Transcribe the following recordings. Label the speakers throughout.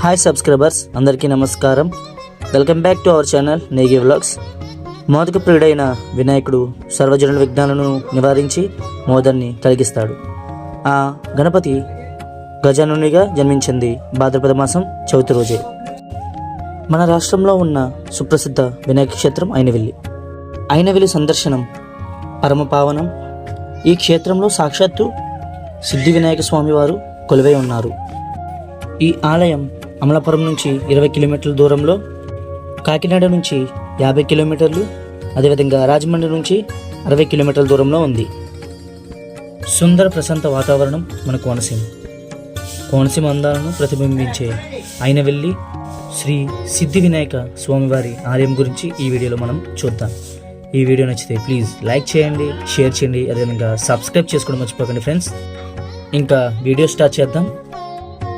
Speaker 1: Hi subscribers అందరికీ నమస్కారం. Welcome back to our channel Negi vlogs మోదక ప్రియుడైన వినాయకుడు సర్వజనుల విఘ్నాలను నివారించి మోదర్ని కలిగిస్తాడు. ఆ గణపతి గజానునిగా జన్మించింది భాద్రపద మాసం చవితి రోజే. మన రాష్ట్రంలో ఉన్న సుప్రసిద్ధ వినాయక క్షేత్రం అయినవెల్లి. అయినవెల్లి సందర్శనం పరమపావనం ఈ క్షేత్రంలో సాక్షాత్తు సిద్ధి వినాయక స్వామి వారు కొలువై ఉన్నారు. ఈ ఆలయం అమలాపురం నుంచి ఇరవై కిలోమీటర్ల దూరంలో కాకినాడ నుంచి యాభై కిలోమీటర్లు అదేవిధంగా రాజమండ్రి నుంచి అరవై కిలోమీటర్ల దూరంలో ఉంది. సుందర ప్రశాంత వాతావరణం మన కోనసీమ. కోనసీమ అందాలను ప్రతిబింబించే ఆయన వెళ్ళి శ్రీ సిద్ధి వినాయక స్వామివారి ఆలయం గురించి ఈ వీడియోలో మనం చూద్దాం. ఈ వీడియో నచ్చితే ప్లీజ్ లైక్ చేయండి షేర్ చేయండి అదేవిధంగా సబ్స్క్రైబ్ చేసుకోవడం మర్చిపోకండి ఫ్రెండ్స్. ఇంకా వీడియో స్టార్ట్ చేద్దాం.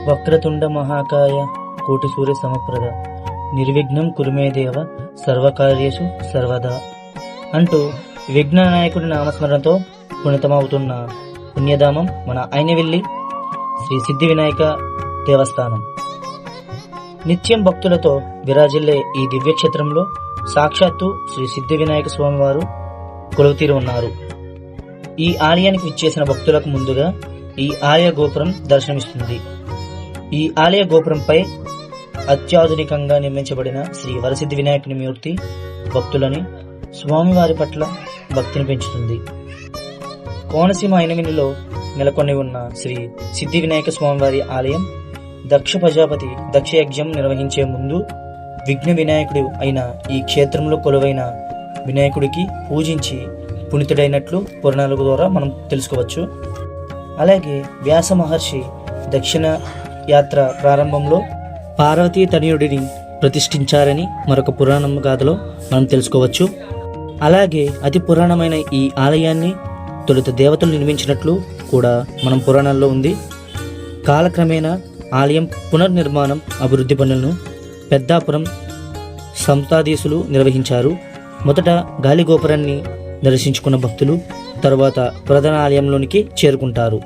Speaker 1: వక్రతుండ మహాకాయ కోటి సూర్య సమప్రద. నిర్విఘ్నం కురుమేదేవ సర్వకార్యేషు సర్వదా. అంటూ విఘ్న నాయకుడి నామస్మరణతో పుణితమవుతున్న పుణ్యధామం మన అయినవెల్లి శ్రీ సిద్ధి వినాయక దేవస్థానం. నిత్యం భక్తులతో విరాజిల్లే ఈ దివ్యక్షేత్రంలో సాక్షాత్తు శ్రీ సిద్ధి వినాయక స్వామివారు కొలువుతీరు కొలువుతీరి ఉన్నారు. ఈ ఆలయానికి విచ్చేసిన భక్తులకు ముందుగా ఈ ఆలయ గోపురం దర్శనమిస్తుంది. ఈ ఆలయ గోపురంపై అత్యాధునికంగా నిర్మించబడిన శ్రీ వరసిద్ధి వినాయకుని మూర్తి భక్తులని స్వామివారి పట్ల భక్తిని పెంచుతుంది. కోనసీమ ఐనమినిలో నెలకొని ఉన్న శ్రీ సిద్ధి వినాయక స్వామివారి ఆలయం దక్ష ప్రజాపతి దక్ష యజ్ఞం నిర్వహించే ముందు విఘ్న వినాయకుడు అయిన ఈ క్షేత్రంలో కొలువైన వినాయకుడికి పూజించి పునితుడైనట్లు పురాణాల ద్వారా మనం తెలుసుకోవచ్చు. అలాగే వ్యాస మహర్షి దక్షిణ యాత్ర ప్రారంభంలో పార్వతీ తనయుడిని ప్రతిష్ఠించారని మరొక పురాణం గాథలో మనం తెలుసుకోవచ్చు. అలాగే అతి పురాణమైన ఈ ఆలయాన్ని తొలుత దేవతలు నిర్మించినట్లు కూడా మనం పురాణాల్లో ఉంది. కాలక్రమేణా ఆలయం పునర్నిర్మాణం అభివృద్ధి పనులను పెద్దాపురం సంతాధీసులు నిర్వహించారు. మొదట గాలి గోపురాన్ని దర్శించుకున్న భక్తులు తర్వాత ప్రధాన ఆలయంలోనికి చేరుకుంటారు.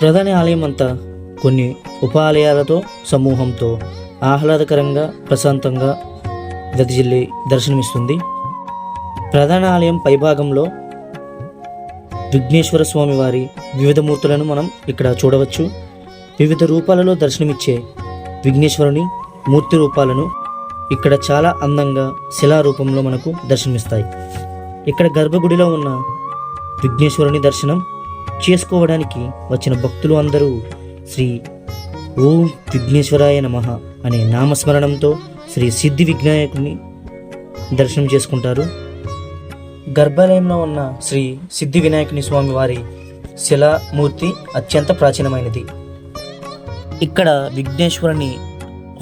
Speaker 1: ప్రధాన ఆలయం అంతా కొన్ని ఉప ఆలయాలతో సమూహంతో ఆహ్లాదకరంగా ప్రశాంతంగా గతిజిల్లి దర్శనమిస్తుంది. ప్రధాన ఆలయం పైభాగంలో విఘ్నేశ్వర స్వామి వారి వివిధ మూర్తులను మనం ఇక్కడ చూడవచ్చు. వివిధ రూపాలలో దర్శనమిచ్చే విఘ్నేశ్వరుని మూర్తి రూపాలను ఇక్కడ చాలా అందంగా శిలా రూపంలో మనకు దర్శనమిస్తాయి. ఇక్కడ గర్భగుడిలో ఉన్న విఘ్నేశ్వరుని దర్శనం చేసుకోవడానికి వచ్చిన భక్తులు అందరూ శ్రీ ఓం విఘ్నేశ్వరాయ నమ అనే నామస్మరణంతో శ్రీ సిద్ధి విఘ్నాయకుని దర్శనం చేసుకుంటారు. గర్భాలయంలో ఉన్న శ్రీ సిద్ధి వినాయకుని స్వామి వారి శిలామూర్తి అత్యంత ప్రాచీనమైనది. ఇక్కడ విఘ్నేశ్వరుని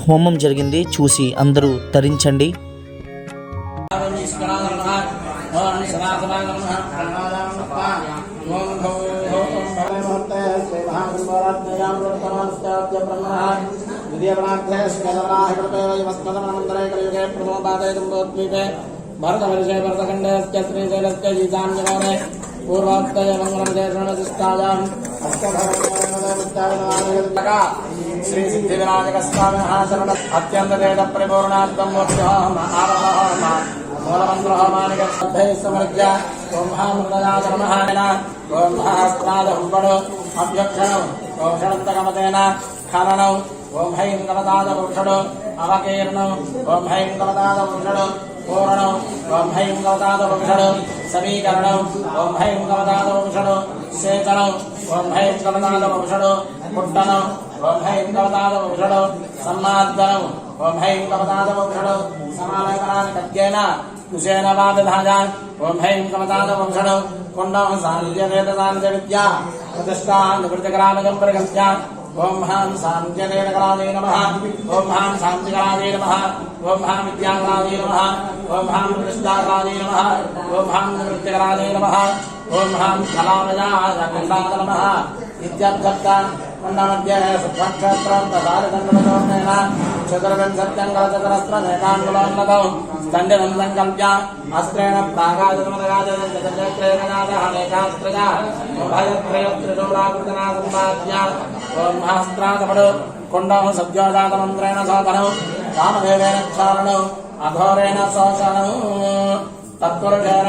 Speaker 1: హోమం జరిగింది. చూసి అందరూ తరించండి.
Speaker 2: భరతవర్షే భరతఖండస్య శ్రీశైలస్య ఈశాన్యకోणे పూర్వోత్తయ మంగళమదేశనశిష్టాయాం శ్రీ సిద్ధి వినాయక స్వామి శరణ అత్యంత వేద పరిపూర్ణార్థం మూర్తిహోమ ఆరహోమ మూలమంత్రహోమానిక శ్రద్ధై సమర్జ్య ఓం మహామృతయాచరమహాయన ఓం మహాస్త్రాదహంపడు అభ్యక్షణం ఓం షడంతకమతేన ఖననం ఓం హైం కలదాద పురుషుడు అవకీర్ణం. ఓం హైం కలదాద పురుషుడు పూరణం ఓం హైం కవతాద వంశడు సమీకరణం. ఓం హైం కవతాద వంశడు సేచనం ఓం హైం కవతాద వంశడు పుట్టనం. ఓం హైం కవతాద వంశడు సమ్మార్దనం ఓం హైం కవతాద వంశడు సమాలయకరాని కద్యేన కుశేన వాదధాజ. ఓం హైం కవతాద వంశడు కుండం సాంధ్య వేద సాంధ్య విద్య ప్రతిష్టా నివృత్తికరామజం ఓం హాం సాంఖ్యదేవకరాదే నమ. ఓం హాం శాంతికరాదే నమ. ఓం హాం విద్యాకరాదే నమ. ఓం హాం కృష్ణాకరాదే నమ. ఓం హాం నృత్యకరాదే నమ. ఓం హాం కళామయాకండాద నమ. ఇత్యర్థ మండమధ్య సుక్షేత్రం ప్రసారకండోర్ణేన చతుర్వింశత్యం కలచతురస్త్రనేకాంగులోన్నతం దండనం సంకల్ప్య అస్త్రేణ ప్రాగాజమదగాజేత్రేణాదేకాస్త్రజ ఉభయత్రయత్రిశూలాకృతనా సంపాద్య ఓం మహాస్త్రాదపడు కుండం సద్యోజాతమంత్రేణ శోధనం కామదేవేన క్షాళనం అఘోరేణ శోషణం తత్పురుషేణ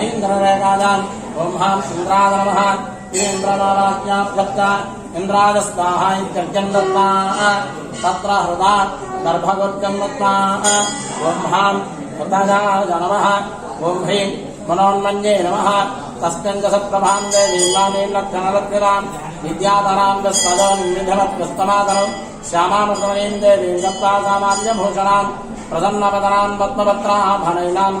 Speaker 2: ऐन्द्रवेदानाम् ॐ हाँ इन्द्राय नमः इत्यर्घ्यम् तत्र हृदा गर्भगुर्गम् दत्ता। ॐ हाँ हृदयाय नमः। ॐ ह्रीं मनोन्मन्ये नमः तस्मिन् दशप्रभां देवीलामीलक्षणलक्षणाम् दत्ता सामान्यभूषणाम् प्रसन्नपदनाम् पद्मपत्राः भनैनाम्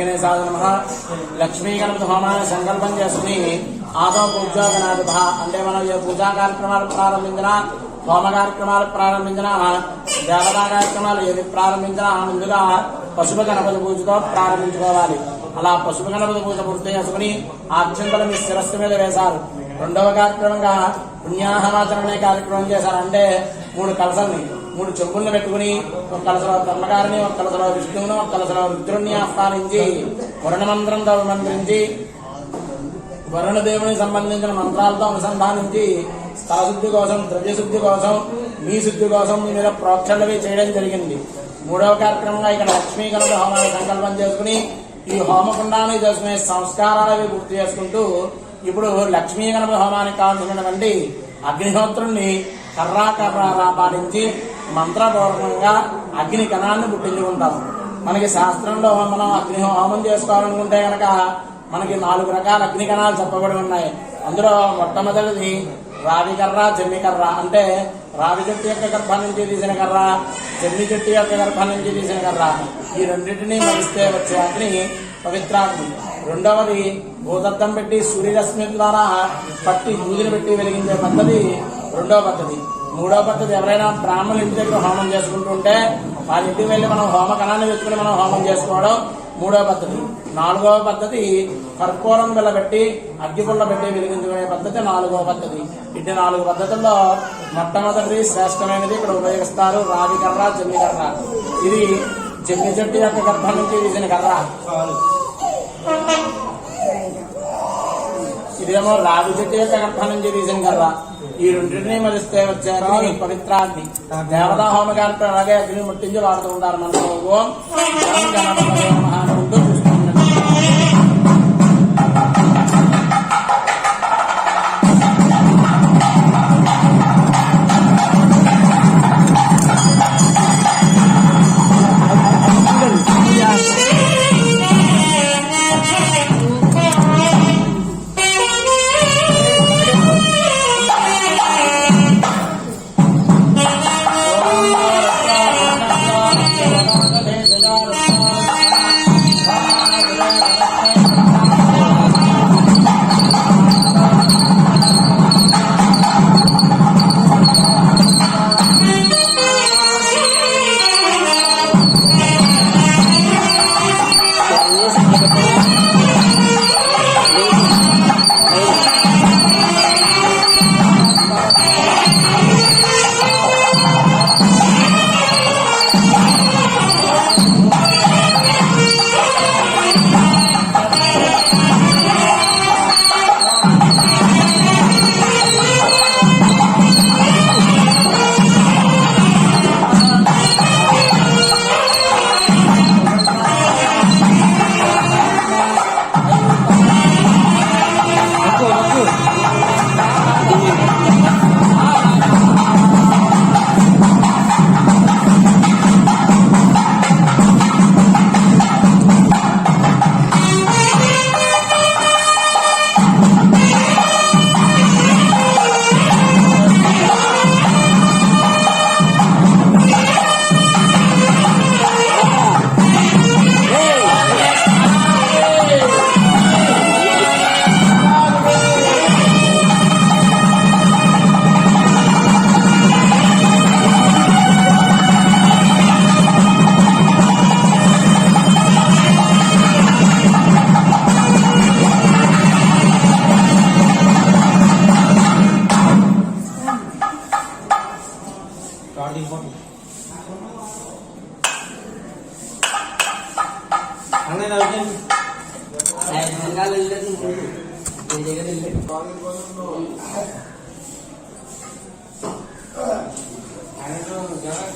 Speaker 2: గణేశాయ నమ లక్ష్మీ గణపతి హోమాన్ని సంకల్పం చేసుకుని ఆదో పూజోగణాధిప అంటే మనం ఏ పూజా కార్యక్రమాలు ప్రారంభించినా హోమ కార్యక్రమాలు ప్రారంభించినా దేవతా కార్యక్రమాలు ఏది ప్రారంభించినా ముందుగా పశుప గణపతి పూజతో ప్రారంభించుకోవాలి అలా పశుప గణపతి పూజ పూర్తి చేసుకుని అత్యంతలు మీ శిరస్సు మీద వేశారు. రెండవ కార్యక్రమంగా పుణ్యాహమాచరణ కార్యక్రమం చేశారు అంటే మూడు కలసల్ని. మూడు చెంబులను పెట్టుకుని ఒక కలసలో బ్రహ్మగారిని ఒక కలసలో విష్ణువును ఒక కలసలో రుద్రుణ్ణి ఆహ్వానించి వరుణమంత్రంతో మంత్రించి వరుణదేవునికి సంబంధించిన మంత్రాలతో అనుసంధానించి స్థాశుద్ధి కోసం ద్రవ్యశుద్ధి కోసం మీ శుద్ధి కోసం మీ మీద ప్రోక్షణవి చేయడం జరిగింది. మూడవ కార్యక్రమంగా ఇక్కడ లక్ష్మీ గణపతి హోమాన్ని సంకల్పం చేసుకుని ఈ హోమకుండాన్ని చేసుకునే సంస్కారాలవి గుర్తు చేసుకుంటూ ఇప్పుడు లక్ష్మీ గణపతి హోమానికి కావాల్సినటువంటి అగ్నిహోత్రుణ్ణి కర్రా కర్రా పాటించి మంత్రపూర్వకంగా అగ్ని కణాన్ని పుట్టించుకుంటాం మనకి శాస్త్రంలో మనం అగ్ని హోమం చేసుకోవాలనుకుంటే కనుక మనకి నాలుగు రకాల అగ్ని కణాలు చెప్పబడి ఉన్నాయి. అందులో మొట్టమొదటిది రావి కర్ర జమ్మి కర్ర. అంటే రావి చెట్టు యొక్క గర్భం నుంచి తీసిన కర్ర జమ్మి చెట్టు యొక్క గర్భం నుంచి తీసిన కర్ర. ఈ రెండింటినీ మలిస్తే వచ్చే అగ్ని పవిత్రాగ్ని రెండవది భూతత్వం పెట్టి సూర్యరశ్మి ద్వారా పట్టి దూదిని పెట్టి వెలిగించే పద్ధతి రెండవ పద్ధతి. మూడవ పద్ధతి ఎవరైనా బ్రాహ్మణుల ఇంటి దగ్గర హోమం చేసుకుంటుంటే వాళ్ళ ఇంటికి వెళ్ళి మనం హోమ కణాన్ని వెతుకుని మనం హోమం చేసుకోవడం మూడవ పద్ధతి. నాలుగవ పద్ధతి కర్పూరం వెళ్ళబెట్టి అగ్గిపుల్ల పెట్టి వెలిగించుకునే పద్ధతి నాలుగవ పద్ధతి. ఇటు నాలుగు పద్ధతుల్లో మొట్టమొదటిది శ్రేష్టమైనది ఇక్కడ ఉపయోగిస్తారు రావి కర్ర జమ్మి కర్ర. ఇది జమ్మి చెట్టు యొక్క గర్భం నుంచి తీసిన కర్ర. ఇదేమో రావి చెట్టు యొక్క గర్భం నుంచి తీసిన కర్ర. ఈ రెండింటిని మరిస్తే వచ్చే పవిత్రాన్ని పవిత్రాగ్ని దేవతా హోమ అలాగే అగ్ని ముట్టించి వాడుతూ ఉంటారు మనం ఓం Thank you.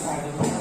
Speaker 2: ఆయన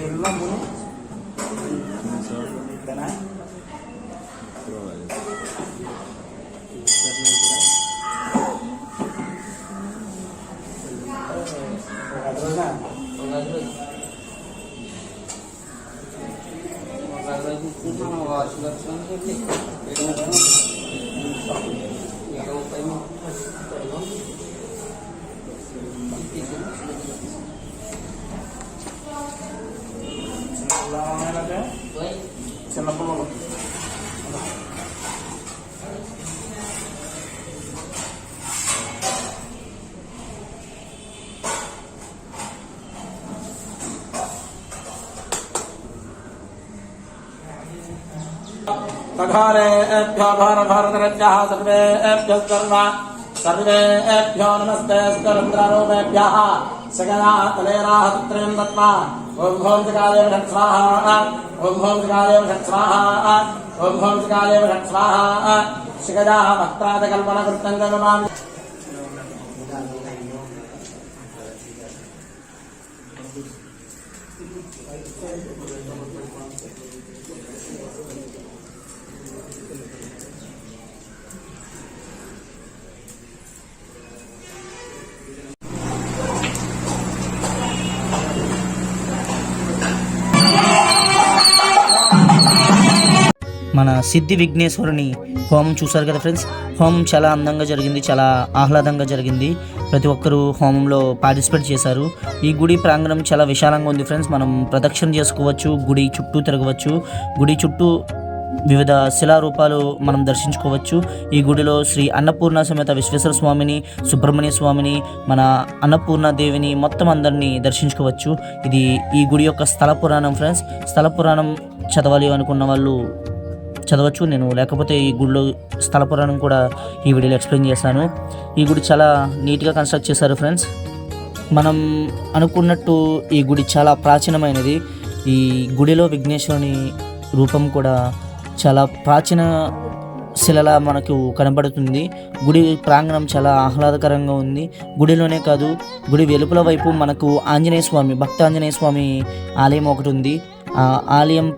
Speaker 2: எல்லாம் చిన్నప్పుడు सघारेभ्यो भार भारतरज्ञः सर्वेभ्यः सर्व सर्वेभ्यो नमस्ते स्करन्द्रारोपेभ्यः सगना तलेराः तत्रयम् दत्त्वा ఓం హోం త్రికాలే షట్ స్వాహ ఓం హోం త్రికాలే షట్ స్వాహ ఓం హోం త్రికాలే స్వాహ శిఖజా వస్త్రాద కల్పన కృత్తంగా
Speaker 1: మన సిద్ధి విఘ్నేశ్వరుని హోమం చూశారు కదా ఫ్రెండ్స్? హోమం చాలా అందంగా జరిగింది చాలా ఆహ్లాదంగా జరిగింది. ప్రతి ఒక్కరూ హోమంలో పార్టిసిపేట్ చేశారు. ఈ గుడి ప్రాంగణం చాలా విశాలంగా ఉంది ఫ్రెండ్స్. మనం ప్రదక్షిణ చేసుకోవచ్చు గుడి చుట్టూ తిరగవచ్చు గుడి చుట్టూ వివిధ శిలారూపాలు మనం దర్శించుకోవచ్చు. ఈ గుడిలో శ్రీ అన్నపూర్ణ సమేత విశ్వేశ్వర స్వామిని సుబ్రహ్మణ్య స్వామిని మన అన్నపూర్ణ దేవిని మొత్తం అందరినీ దర్శించుకోవచ్చు. ఇది ఈ గుడి యొక్క స్థల పురాణం ఫ్రెండ్స్. స్థల పురాణం చదవాలి అనుకున్న వాళ్ళు చదవచ్చు. నేను లేకపోతే ఈ గుడిలో స్థల పురాణం కూడా ఈ వీడియోలో ఎక్స్ప్లెయిన్ చేశాను. ఈ గుడి చాలా నీట్గా కన్స్ట్రక్ట్ చేశారు ఫ్రెండ్స్. మనం అనుకున్నట్టు ఈ గుడి చాలా ప్రాచీనమైనది. ఈ గుడిలో విఘ్నేశ్వరుని రూపం కూడా చాలా ప్రాచీన శిలలా మనకు కనబడుతుంది. గుడి ప్రాంగణం చాలా ఆహ్లాదకరంగా ఉంది. గుడిలోనే కాదు గుడి వెలుపల వైపు మనకు ఆంజనేయ స్వామి భక్త ఆంజనేయ స్వామి ఆలయం ఒకటి ఉంది. ఆ ఆలయం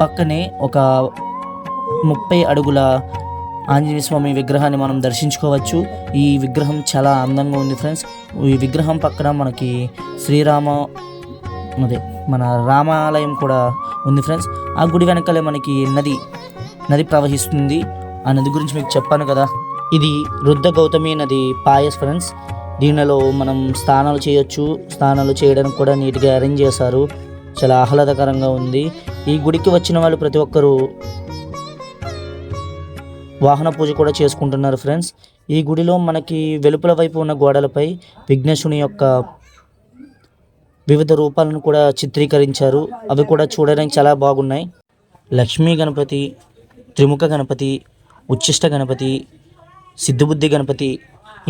Speaker 1: పక్కనే ఒక ముప్పై అడుగుల ఆంజనేయ స్వామి విగ్రహాన్ని మనం దర్శించుకోవచ్చు. ఈ విగ్రహం చాలా అందంగా ఉంది ఫ్రెండ్స్. ఈ విగ్రహం పక్కన మనకి శ్రీరామ అదే మన రామాలయం కూడా ఉంది ఫ్రెండ్స్. ఆ గుడి వెనకాలే మనకి నది నది ప్రవహిస్తుంది. ఆ నది గురించి మీకు చెప్పాను కదా. ఇది రుద్ర గౌతమి నది పాయస్ ఫ్రెండ్స్. దీనిలో మనం స్నానాలు చేయొచ్చు. స్నానాలు చేయడానికి కూడా నీట్గా అరేంజ్ చేశారు. చాలా ఆహ్లాదకరంగా ఉంది. ఈ గుడికి వచ్చిన వాళ్ళు ప్రతి ఒక్కరూ వాహన పూజ కూడా చేసుకుంటున్నారు ఫ్రెండ్స్. ఈ గుడిలో మనకి వెలుపల వైపు ఉన్న గోడలపై విఘ్నేశుని యొక్క వివిధ రూపాలను కూడా చిత్రీకరించారు. అవి కూడా చూడడానికి చాలా బాగున్నాయి. లక్ష్మీ గణపతి త్రిముఖ గణపతి ఉచ్చిష్ట గణపతి సిద్ధబుద్ధి గణపతి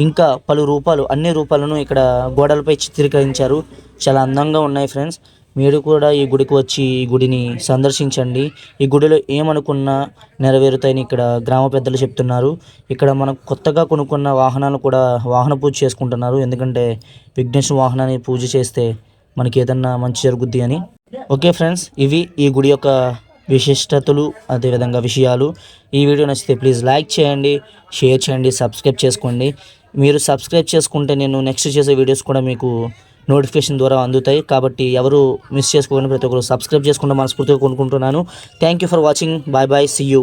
Speaker 1: ఇంకా పలు రూపాలు అన్ని రూపాలను ఇక్కడ గోడలపై చిత్రీకరించారు. చాలా అందంగా ఉన్నాయి ఫ్రెండ్స్. మీరు కూడా ఈ గుడికి వచ్చి ఈ గుడిని సందర్శించండి. ఈ గుడిలో ఏమనుకున్నా నెరవేరుతాయని ఇక్కడ గ్రామ పెద్దలు చెప్తున్నారు. ఇక్కడ మనం కొత్తగా కొనుక్కున్న వాహనాలు కూడా వాహన పూజ చేసుకుంటున్నారు. ఎందుకంటే విఘ్నేశ్వర వాహనాన్ని పూజ చేస్తే మనకి ఏదన్నా మంచి జరుగుద్ది అని. ఓకే ఫ్రెండ్స్ ఇవి ఈ గుడి యొక్క విశిష్టతలు అదేవిధంగా విషయాలు. ఈ వీడియో నచ్చితే ప్లీజ్ లైక్ చేయండి షేర్ చేయండి సబ్స్క్రైబ్ చేసుకోండి. మీరు సబ్స్క్రైబ్ చేసుకుంటే నేను నెక్స్ట్ చేసే వీడియోస్ కూడా మీకు నోటిఫికేషన్ ద్వారా అందుతాయి. కాబట్టి ఎవరు మిస్ చేసుకోకుండా ప్రతి ఒక్కరు సబ్స్క్రైబ్ చేసుకుంటే మనస్ఫూర్తిగా కొనుక్కుంటున్నాను thank you for watching bye bye see you